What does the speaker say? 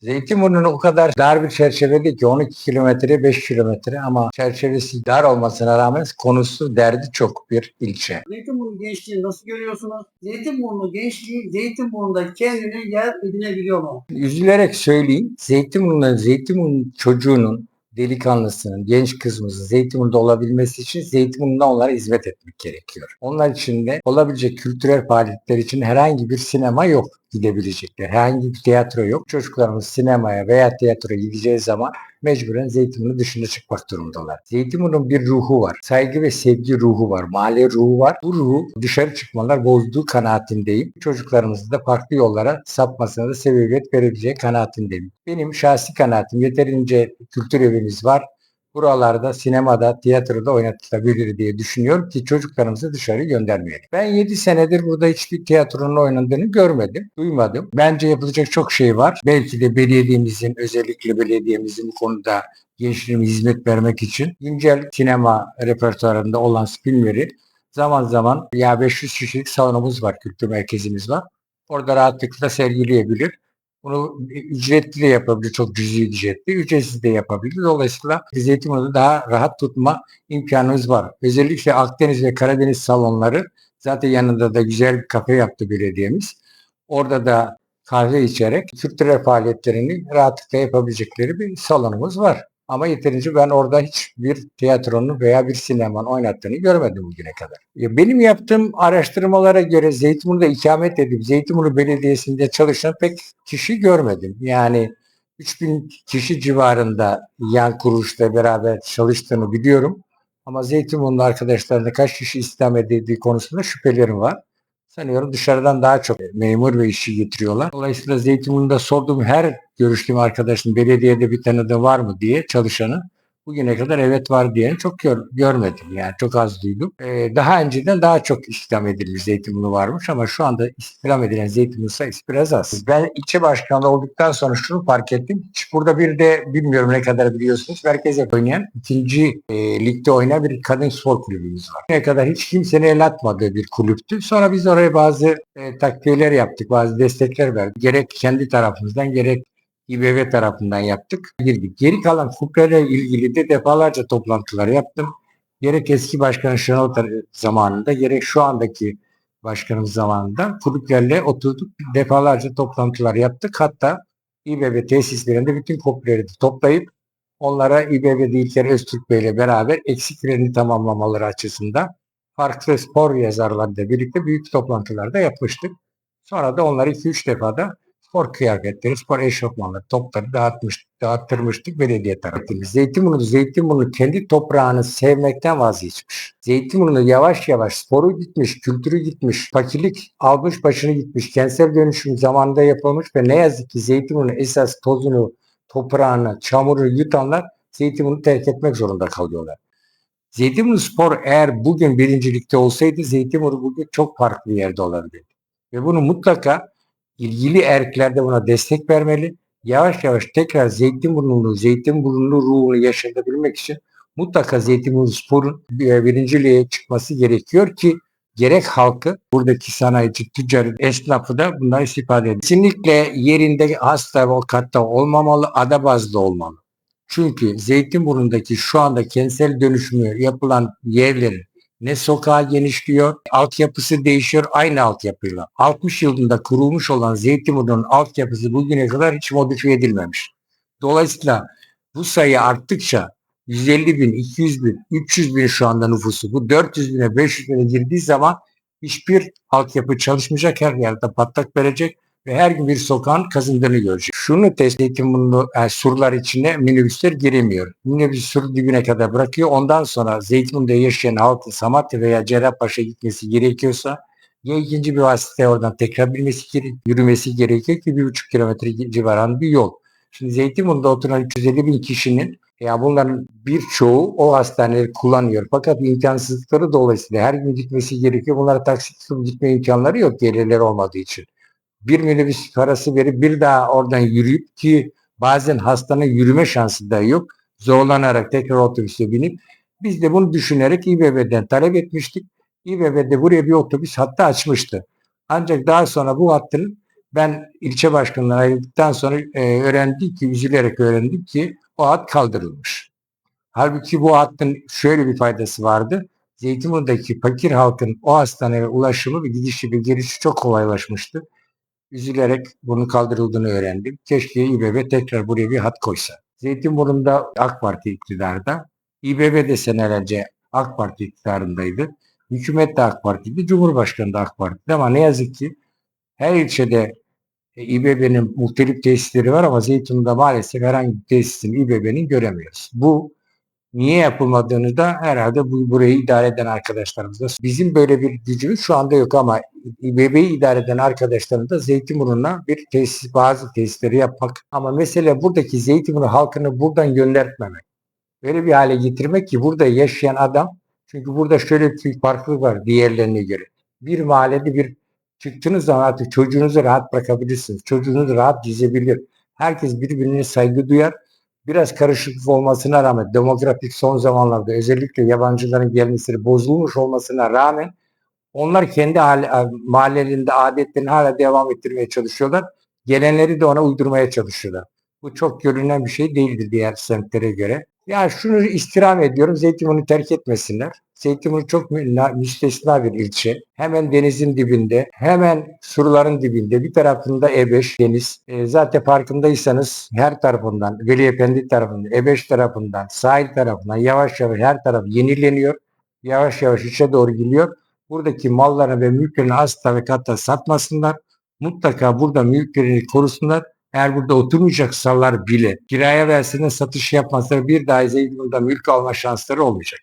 Zeytinburnu o kadar dar bir çerçevede ki 12 kilometre 5 kilometre ama çerçevesi dar olmasına rağmen konusu derdi çok bir ilçe. Zeytinburnu gençliğini nasıl görüyorsunuz? Zeytinburnu gençliği Zeytinburnu'nda kendine yer edinebiliyor mu? Üzülerek söyleyeyim Zeytinburnu'nun Zeytinburnu çocuğunun delikanlısının, genç kızımızın Zeytinburnu'da olabilmesi için Zeytinburnu'na onlara hizmet etmek gerekiyor. Onlar için de olabilecek kültürel faaliyetler için herhangi bir sinema yok gidebilecekler. Herhangi bir tiyatro yok. Çocuklarımız sinemaya veya tiyatroya gideceği zaman mecburen Zeytinburnu dışına çıkmak durumundalar. Zeytinburnu'nun bir ruhu var. Saygı ve sevgi ruhu var. Mahalle ruhu var. Bu ruhu dışarı çıkmalar bozduğu kanaatindeyim. Çocuklarımızın da farklı yollara sapmasına da sebebiyet verebileceği kanaatindeyim. Benim şahsi kanaatim yeterince kültür evimiz var. Buralarda sinemada, tiyatroda oynatılabilir diye düşünüyorum ki çocuklarımızı dışarı göndermeyelim. Ben 7 senedir burada hiçbir tiyatronun oynandığını görmedim, duymadım. Bence yapılacak çok şey var. Belki de belediyemizin, özellikle belediyemizin bu konuda gençliğime hizmet vermek için güncel sinema repertuarında olan filmleri zaman zaman ya 500 kişilik salonumuz var, kültür merkezimiz var. Orada rahatlıkla sergileyebilir. Bunu ücretli de yapabilir, çok cüzi ücretli, ücretsiz de yapabilir. Dolayısıyla Zeytinburnu'nu daha rahat tutma imkanımız var. Özellikle Akdeniz ve Karadeniz salonları zaten yanında da güzel bir kafe yaptı belediyemiz. Orada da kahve içerek kültürel faaliyetlerini rahatlıkla yapabilecekleri bir salonumuz var. Ama yeterince ben orada hiçbir tiyatronun veya bir sinemanın oynattığını görmedim bugüne kadar. Ya Benim yaptığım araştırmalara göre Zeytinburnu'da ikamet edip Zeytinburnu Belediyesi'nde çalışan pek kişi görmedim. Yani 3000 kişi civarında yan kuruluşla beraber çalıştığını biliyorum. Ama Zeytinburnu arkadaşlarında kaç kişi istihdam edildiği konusunda şüphelerim var. Sanıyorum dışarıdan daha çok memur ve işçi getiriyorlar. Dolayısıyla Zeytinburnu'nda sorduğum her görüştüğüm arkadaşın belediyede bir tanıdığı var mı diye çalışanı bugüne kadar evet var diyeni çok gör- görmedim. Yani çok az duydum. Ee, daha önceden daha çok istihdam edilmiş Zeytinburnu varmış ama şu anda istihdam edilen Zeytinburnu sayısı biraz az. Ben ilçe başkanı olduktan sonra şunu fark ettim. Hiç burada bir de bilmiyorum ne kadar biliyorsunuz merkeze oynayan ikinci e, ligde oynayan bir kadın spor kulübümüz var. Ne kadar hiç kimsenin el atmadığı bir kulüptü. Sonra biz oraya bazı e, takviyeler yaptık, bazı destekler verdik. Gerek kendi tarafımızdan gerek İBB tarafından yaptık. Girdik. Geri kalan fukrelerle ilgili de defalarca toplantılar yaptım. Gerek eski başkan Şenol zamanında gerek şu andaki başkanımız zamanında kulüplerle oturduk. Defalarca toplantılar yaptık. Hatta İBB tesislerinde bütün kopyaları toplayıp onlara İBB İlker Öztürk Bey ile beraber eksiklerini tamamlamaları açısından farklı spor yazarlarıyla birlikte büyük toplantılarda yapmıştık. Sonra da onları 2-3 defa da spor kıyafetleri, spor eşofmanları, topları dağıtmış, dağıttırmıştık belediye tarafından. Zeytinburnu, Zeytinburnu kendi toprağını sevmekten vazgeçmiş. Zeytinburnu yavaş yavaş sporu gitmiş, kültürü gitmiş, fakirlik almış başını gitmiş, kentsel dönüşüm zamanında yapılmış ve ne yazık ki Zeytinburnu esas tozunu, toprağını, çamuru yutanlar Zeytinburnu terk etmek zorunda kalıyorlar. Zeytinburnu Spor eğer bugün birincilikte olsaydı Zeytinburnu bugün çok farklı bir yerde olabilirdi. Ve bunu mutlaka ilgili erklerde buna destek vermeli. Yavaş yavaş tekrar Zeytinburnu'nu, Zeytinburnu ruhunu yaşatabilmek için mutlaka Zeytinburnu Spor'un bir- birinciliğe çıkması gerekiyor ki gerek halkı, buradaki sanayici, tüccarı, esnafı da bundan istifade edin. Kesinlikle yerinde hasta o olmamalı, ada bazlı olmalı. Çünkü Zeytinburnu'ndaki şu anda kentsel dönüşümü yapılan yerlerin ne sokağı genişliyor, altyapısı değişiyor aynı altyapıyla. 60 yılında kurulmuş olan Zeytinburnu'nun altyapısı bugüne kadar hiç modifiye edilmemiş. Dolayısıyla bu sayı arttıkça 150 bin, 200 bin, 300 bin şu anda nüfusu bu 400 bine 500 bine girdiği zaman hiçbir altyapı çalışmayacak her yerde patlak verecek ve her gün bir sokağın kazındığını görecek. Şunu test Zeytinburnu yani surlar içine minibüsler giremiyor. Minibüs sur dibine kadar bırakıyor. Ondan sonra Zeytinburnu'da yaşayan halkın Samatya veya Cerrahpaşa gitmesi gerekiyorsa ya ikinci bir vasıtaya oradan tekrar bilmesi yürümesi gerekiyor ki bir buçuk kilometre civarında bir yol. Şimdi Zeytinburnu'da oturan 350 bin kişinin ya bunların birçoğu o hastaneleri kullanıyor. Fakat imkansızlıkları dolayısıyla her gün gitmesi gerekiyor. Bunlara taksitle gitme imkanları yok gelirleri olmadığı için bir minibüs parası verip bir daha oradan yürüyüp ki bazen hastanın yürüme şansı da yok. Zorlanarak tekrar otobüse binip biz de bunu düşünerek İBB'den talep etmiştik. İBB de buraya bir otobüs hattı açmıştı. Ancak daha sonra bu hattın Ben ilçe başkanından ayrıldıktan sonra e, öğrendik ki, üzülerek öğrendik ki o hat kaldırılmış. Halbuki bu hattın şöyle bir faydası vardı. Zeytinburnu'daki fakir halkın o hastaneye ulaşımı ve gidişi ve gelişi çok kolaylaşmıştı. Üzülerek bunun kaldırıldığını öğrendim. Keşke İBB tekrar buraya bir hat koysa. Zeytinburnu'nda AK Parti iktidarda. İBB de senelerce AK Parti iktidarındaydı. Hükümet de AK Parti'ydi, Cumhurbaşkanı da AK Parti'ydi ama ne yazık ki her ilçede e, İBB'nin muhtelif tesisleri var ama Zeytinburnu'da maalesef herhangi bir tesisini İBB'nin göremiyoruz. Bu niye yapılmadığını da herhalde bu, burayı idare eden arkadaşlarımız da bizim böyle bir gücümüz şu anda yok ama İBB'yi idare eden arkadaşların da Zeytinburnu'na bir tesis, bazı tesisleri yapmak ama mesele buradaki Zeytinburnu halkını buradan göndertmemek. Öyle bir hale getirmek ki burada yaşayan adam çünkü burada şöyle bir farklılık var diğerlerine göre. Bir mahallede bir çıktığınız zaman artık çocuğunuzu rahat bırakabilirsiniz. Çocuğunuz rahat gezebilir. Herkes birbirine saygı duyar. Biraz karışıklık olmasına rağmen demografik son zamanlarda özellikle yabancıların gelmesi bozulmuş olmasına rağmen onlar kendi hali- mahallelerinde adetlerini hala devam ettirmeye çalışıyorlar. Gelenleri de ona uydurmaya çalışıyorlar. Bu çok görünen bir şey değildir diğer semtlere göre. Ya şunu istirham ediyorum Zeytinburnu terk etmesinler. Zeytinburnu çok mü- na- müstesna bir ilçe. Hemen denizin dibinde, hemen surların dibinde. Bir tarafında E5 deniz. E, zaten farkındaysanız her tarafından, Veli Efendi tarafından, E5 tarafından, sahil tarafından yavaş yavaş her taraf yenileniyor. Yavaş yavaş içe doğru gidiyor. Buradaki mallarını ve mülklerini asla ve kata satmasınlar. Mutlaka burada mülklerini korusunlar. Eğer burada oturmayacaksalar bile kiraya versinler satış yapmazlar bir daha Zeytinburnu'da mülk alma şansları olmayacak.